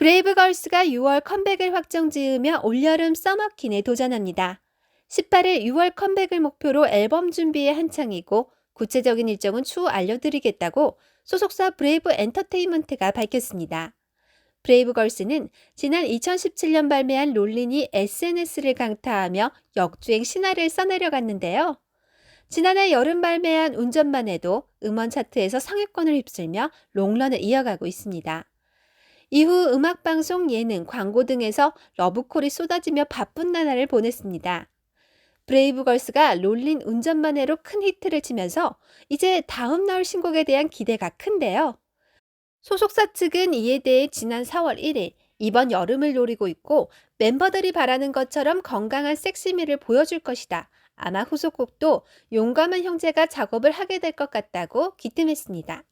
브레이브걸스가 6월 컴백을 확정 지으며 올여름 써머킨에 도전합니다. 18일 6월 컴백을 목표로 앨범 준비에 한창이고 구체적인 일정은 추후 알려드리겠다고 소속사 브레이브 엔터테인먼트가 밝혔습니다. 브레이브걸스는 지난 2017년 발매한 롤린이 SNS를 강타하며 역주행 신화를 써내려갔는데요. 지난해 여름 발매한 운전만 해도 음원 차트에서 상위권을 휩쓸며 롱런을 이어가고 있습니다. 이후 음악방송, 예능, 광고 등에서 러브콜이 쏟아지며 바쁜 나날을 보냈습니다. 브레이브걸스가 롤린 운전만 해로 큰 히트를 치면서 이제 다음 나올 신곡에 대한 기대가 큰데요. 소속사 측은 이에 대해 지난 4월 1일 이번 여름을 노리고 있고 멤버들이 바라는 것처럼 건강한 섹시미를 보여줄 것이다. 아마 후속곡도 용감한 형제가 작업을 하게 될 것 같다고 기뜸했습니다.